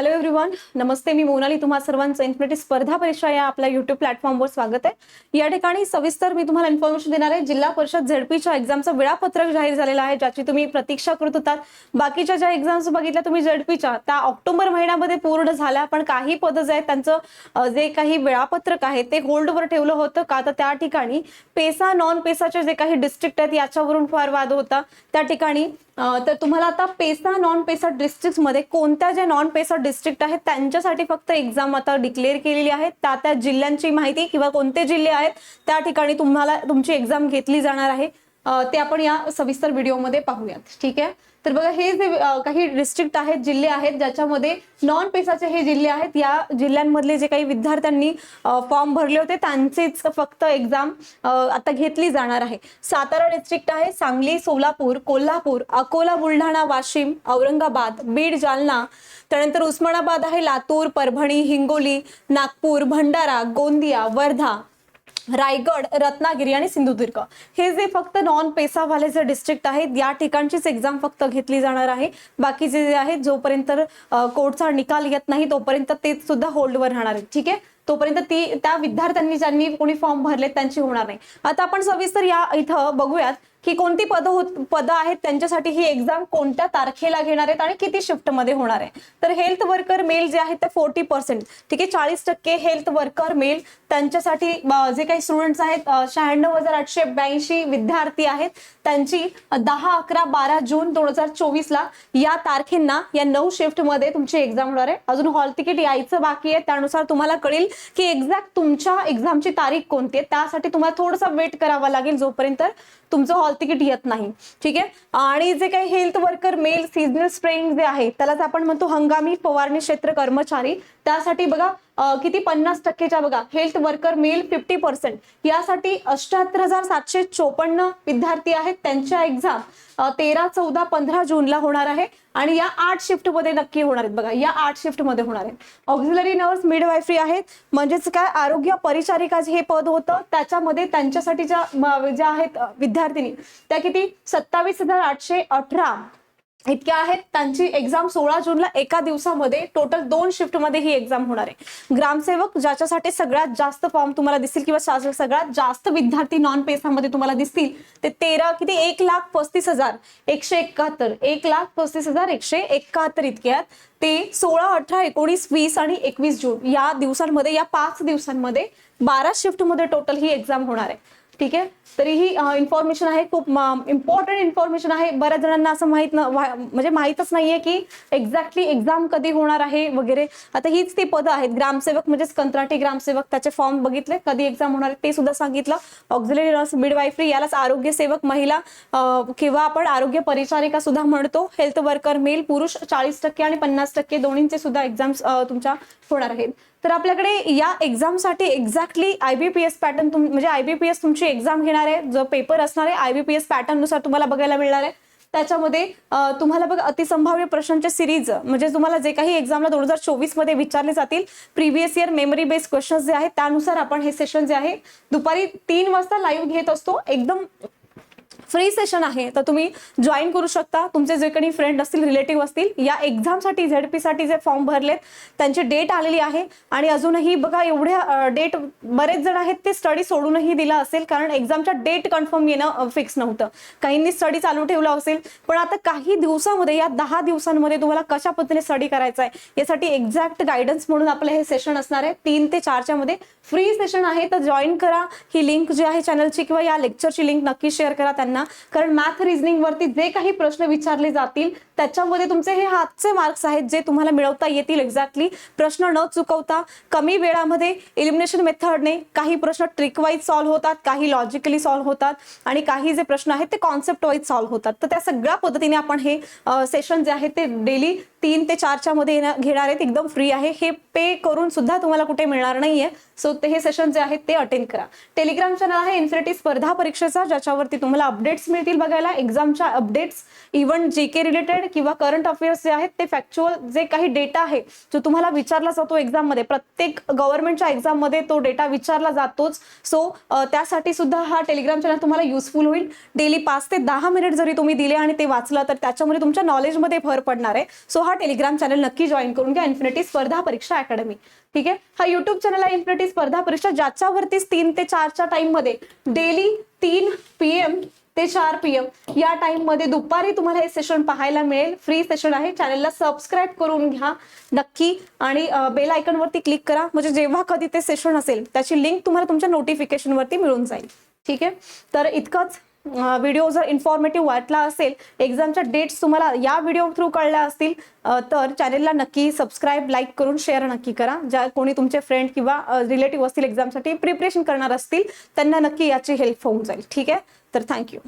Hello everyone नमस्ते मी मोनाली. तुम्हा सर्वांचं इन्फिनिटी स्पर्धा परीक्षा या आपल्या युट्यूब प्लॅटफॉर्मवर स्वागत आहे. या ठिकाणी सविस्तर मी तुम्हाला इन्फॉर्मेशन देणार आहे. जिल्हा परिषद झेडपीच्या एक्झामचं वेळापत्रक जाहीर झालेलं आहे ज्याची तुम्ही प्रतीक्षा करत होतात. बाकीच्या ज्या एक्झाम्स बघितल्या तुम्ही झेडपीच्या त्या ऑक्टोबर महिन्यामध्ये पूर्ण झाल्या. पण काही पद जे आहेत त्यांचं जे काही वेळापत्रक आहे ते होल्डवर ठेवलं होतं का? तर त्या ठिकाणी पेसा नॉन पेसाचे जे काही डिस्ट्रिक्ट आहेत याच्यावरून फार वाद होता. त्या ठिकाणी तर तुम्हाला आता पेसा नॉन पेसा डिस्ट्रिक्टमध्ये कोणत्या ज्या नॉन पेसा डिस्ट्रिक्ट आहेत त्यांच्यासाठी फक्त एक्झाम आता डिक्लेअर केलेली आहे त्या त्या जिल्ह्यांची माहिती किंवा कोणते जिल्हे आहेत त्या ठिकाणी तुम्हाला तुमची एक्झाम घेतली जाणार आहे. ते आपण या सविस्तर व्हिडिओमध्ये पाहूयात. ठीक आहे? तर बघा हे जे काही डिस्ट्रिक्ट आहेत जिल्हे आहेत ज्याच्यामध्ये नॉन पेसाचे हे जिल्हे आहेत या जिल्ह्यांमधले जे काही विद्यार्थ्यांनी फॉर्म भरले होते त्यांचेच फक्त एक्झाम आता घेतली जाणार आहे. सातारा डिस्ट्रिक्ट आहे सांगली सोलापूर कोल्हापूर अकोला बुलढाणा वाशिम औरंगाबाद बीड जालना त्यानंतर उस्मानाबाद आहे लातूर परभणी हिंगोली नागपूर भंडारा गोंदिया वर्धा रायगड रत्नागिरी आणि सिंधुदुर्ग. हे जे फक्त नॉन पेसावाले जे डिस्ट्रिक्ट आहेत या ठिकाणचीच एक्झाम फक्त घेतली जाणार आहे. बाकीचे जे आहेत जोपर्यंत कोर्टचा निकाल येत नाही तोपर्यंत ते सुद्धा होल्डवर राहणार आहेत. ठीक आहे? तोपर्यंत ती त्या विद्यार्थ्यांनी ज्यांनी कोणी फॉर्म भरले त्यांची होणार नाही. आता आपण सविस्तर या इथं बघूयात. की कोणती पद पदं आहेत त्यांच्यासाठी ही एक्झाम कोणत्या तारखेला घेणार आहेत आणि किती शिफ्टमध्ये होणार आहे. तर हेल्थ वर्कर मेल जे आहेत ते फोर्टी पर्सेंट ठीक आहे चाळीस टक्के हेल्थ वर्कर मेल त्यांच्यासाठी जे काही स्टुडंट्स आहेत शहाण्णव हजार आठशे ब्याऐंशी विद्यार्थी आहेत त्यांची दहा अकरा बारा जून दोन हजार चोवीस ला या तारखेंना या नऊ शिफ्टमध्ये तुमची एक्झाम होणार आहे. अजून हॉल तिकीट यायचं बाकी आहे त्यानुसार तुम्हाला कळेल की एक्झॅक्ट तुमच्या एक्झामची तारीख कोणती आहे. त्यासाठी तुम्हाला थोडासा वेट करावा लागेल जोपर्यंत. तुमचं हॉल तिकीट येत नाही. ठीक आहे? आणि जे काही health worker male seasonal spraying जे आहे त्यालाच आपण म्हणतो हंगामी फवारणी क्षेत्र कर्मचारी. त्यासाठी बघा किती पन्नास टक्केच्या बघा health worker male fifty percent यासाठी अष्ट्याहत्तर हजार सातशे चोपन्न विद्यार्थी आहेत. त्यांच्या एक्झाम तेरा चौदा पंधरा जूनला होणार आहे. आणि या आठ शिफ्टमध्ये नक्की होणार आहेत. बघा या आठ शिफ्टमध्ये होणार आहेत. ऑक्झिलरी नर्स मिडवायफरी आहेत. म्हणजेच काय? आरोग्य परिचारिका जे हे पद होतं त्याच्यामध्ये त्यांच्यासाठी ज्या ज्या आहेत विद्यार्थिनी त्या किती? सत्तावीस हजार आठशे अठरा. इतक्या आहेत. त्यांची एक्झाम सोळा जूनला एका दिवसामध्ये टोटल दोन शिफ्टमध्ये ही एक्झाम होणार आहे. ग्रामसेवक ज्याच्यासाठी सगळ्यात जास्त फॉर्म तुम्हाला दिसतील किंवा सगळ्यात जास्त विद्यार्थी नॉन पेसामध्ये तुम्हाला दिसतील ते तेरा किती? एक लाख पस्तीस हजार. एकशे एकाहत्तर. एक लाख पस्तीस हजार एकशे एकाहत्तर इतके आहेत. ते सोळा अठरा एकोणीस वीस आणि एकवीस जून या दिवसांमध्ये या पाच दिवसांमध्ये बारा शिफ्टमध्ये टोटल ही एक्झाम होणार आहे. ठीक आहे? तरी ही इन्फॉर्मेशन आहे खूप इम्पॉर्टंट इन्फॉर्मेशन आहे. बऱ्याच जणांना असं माहीत न म्हणजे माहीतच नाहीये की एक्झॅक्टली एक्झाम कधी होणार आहे वगैरे. आता हीच ती पदं आहेत. ग्रामसेवक म्हणजेच कंत्राटी ग्रामसेवक त्याचे फॉर्म बघितले. कधी एक्झाम होणार ते सुद्धा सांगितलं. ऑक्झिलरी नर्स मिडवायफरी यालाच आरोग्य सेवक महिला किंवा आपण आरोग्य परिचारिका सुद्धा म्हणतो. हेल्थ वर्कर मेल पुरुष चाळीस टक्के आणि पन्नास टक्के दोन्हींचे सुद्धा एक्झाम्स तुमच्या होणार आहेत. तर आपल्याकडे या एक्झामसाठी exactly I B P S pattern तुम म्हणजे एस तुमची एक्झाम घेणार आहे. जो पेपर असणार आहे आय बी पी एस पॅटर्ननुसार तुम्हाला बघायला मिळणार आहे. त्याच्यामध्ये तुम्हाला बघ अतिसंभाव्य प्रश्नांच्या सिरीज म्हणजे तुम्हाला जे काही एक्झामला दोन हजार चोवीसमध्ये विचारले जातील previous year memory based questions जे आहेत त्यानुसार आपण हे सेशन जे आहे दुपारी तीन वाजता लाईव्ह घेत असतो. एकदम फ्री सेशन आहे तर तुम्ही जॉईन करू शकता. तुमचे जे काही फ्रेंड असतील रिलेटिव्ह असतील या एक्झामसाठी झेड पीसाठी जे फॉर्म भरलेत त्यांची डेट आलेली आहे. आणि अजूनही बघा एवढ्या डेट बरेच जण आहेत ते स्टडी सोडूनही दिला असेल कारण एक्झामच्या डेट कन्फर्म येणं फिक्स नव्हतं. काहींनी स्टडी चालू ठेवला असेल पण आता काही दिवसामध्ये या दहा दिवसांमध्ये तुम्हाला कशा पद्धतीने स्टडी करायचा आहे यासाठी एक्झॅक्ट गायडन्स म्हणून आपलं हे सेशन असणार आहे. तीन ते चारच्या मध्ये फ्री सेशन आहे तर जॉईन करा. ही लिंक जी आहे चॅनलची किंवा या लेक्चरची लिंक नक्की शेअर करा. त्यांना कारण मॅथ रिझनिंग वरती जे काही प्रश्न विचारले जातील त्याच्यामध्ये तुमचे हे हातचे मार्क्स आहेत जे तुम्हाला मिळवता येतील एक्झॅक्टली प्रश्न न चुकवता कमी वेळामध्ये इलिमिनेशन मेथडने काही प्रश्न ट्रिक वाईज सॉल्व्ह होतात काही लॉजिकली सॉल्व्ह होतात आणि काही जे प्रश्न आहेत ते कॉन्सेप्ट वाईज सॉल्व्ह होतात. तर त्या सगळ्या पद्धतीने आपण हे सेशन जे आहे ते डेली तीन ते चारच्या मध्ये घेणार आहेत. एकदम फ्री आहे. हे पे करून सुद्धा तुम्हाला कुठे मिळणार नाहीये. सो ते हे सेशन जे आहेत ते अटेंड करा. टेलिग्राम चॅनल आहे इन्फिनिटी स्पर्धा परीक्षेचा ज्याच्यावरती तुम्हाला अपडेट्स मिळतील बघायला. एक्झामच्या updates even G K related किंवा करंट अफेअर्स जे आहेत ते फॅक्च्युअल जे काही डेटा आहे जो तुम्हाला विचारला जातो एक्झाममध्ये प्रत्येक गव्हर्नमेंटच्या एक्झाममध्ये तो डेटा विचारला जातोच. सो त्यासाठी सुद्धा हा टेलिग्राम चॅनल तुम्हाला युजफुल होईल. डेली पाच ते दहा मिनिट जरी तुम्ही दिले आणि ते वाचलं तर त्याच्यामध्ये तुमच्या नॉलेजमध्ये भर पडणार आहे. सो हा टेलिग्राम चॅनल नक्की जॉईन करून घ्या इन्फिनिटी स्पर्धा परीक्षा अकॅडमी ठीक आहे? हा युट्यूब चॅनल आहे इन्फिनिटी स्पर्धा परीक्षा ज्याच्यावरतीच तीन ते चारच्या टाइममध्ये डेली तीन पी एम ते चार पी एम या टाइममध्ये दुपारी तुम्हाला हे सेशन पाहायला मिळेल. फ्री सेशन आहे. चॅनलला सबस्क्राईब करून घ्या नक्की आणि बेल आयकॉन वरती क्लिक करा. म्हणजे जेव्हा कधी ते सेशन असेल त्याची लिंक तुम्हाला तुमच्या नोटिफिकेशन वरती मिळून जाईल. ठीक आहे? तर इतकंच. व्हिडिओ जर इन्फॉर्मेटिव्ह वाटला असेल एक्झामच्या डेट्स तुम्हाला या व्हिडिओ थ्रू कळल्या असतील तर चॅनेलला नक्की सबस्क्राईब लाईक करून शेअर नक्की करा. ज्या कोणी तुमचे फ्रेंड किंवा रिलेटिव्ह असतील एक्झामसाठी प्रिपरेशन करणार असतील त्यांना नक्की याची हेल्प होऊन जाईल. ठीक आहे? तर थँक्यू